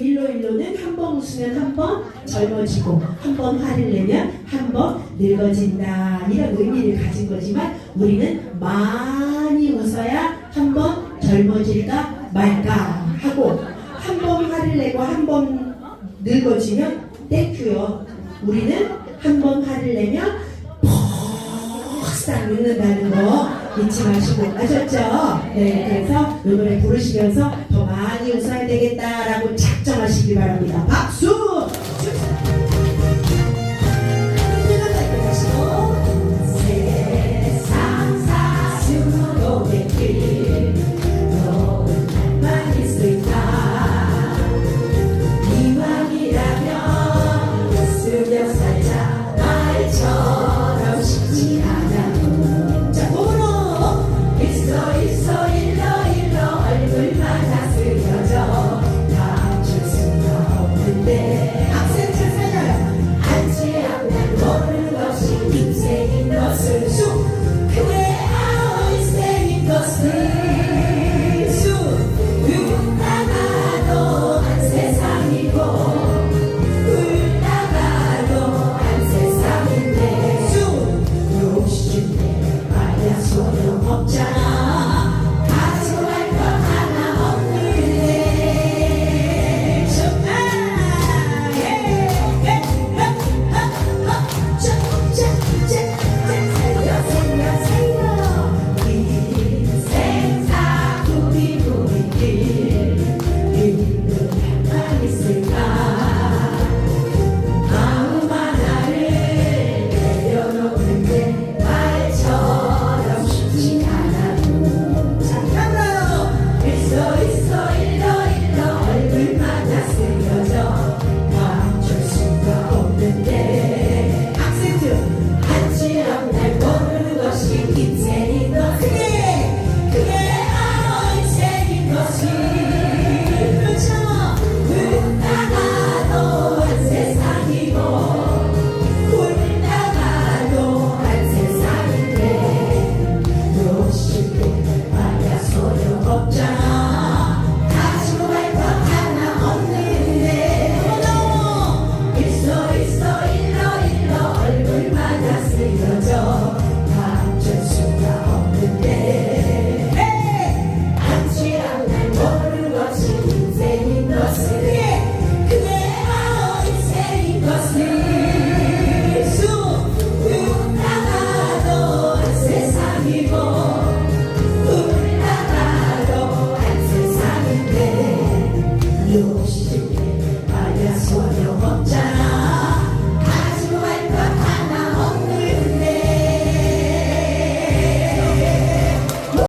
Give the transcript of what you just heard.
일로 일로는 한 번 웃으면 한 번 젊어지고 한 번 화를 내면 한 번 늙어진다 이런 의미를 가진 거지만 우리는 많이 웃어야 한 번 젊어질까 말까 하고 한 번 화를 내고 한 번 늙어지면 땡큐요 우리는 한 번 화를 내면 퍽싹 늙는다는 거 잊지 마시고 아셨죠? 네, 그래서 이 노래 부르시면서 더 많이 웃어야 되겠다라고 착 하시기 바랍니다. 박수!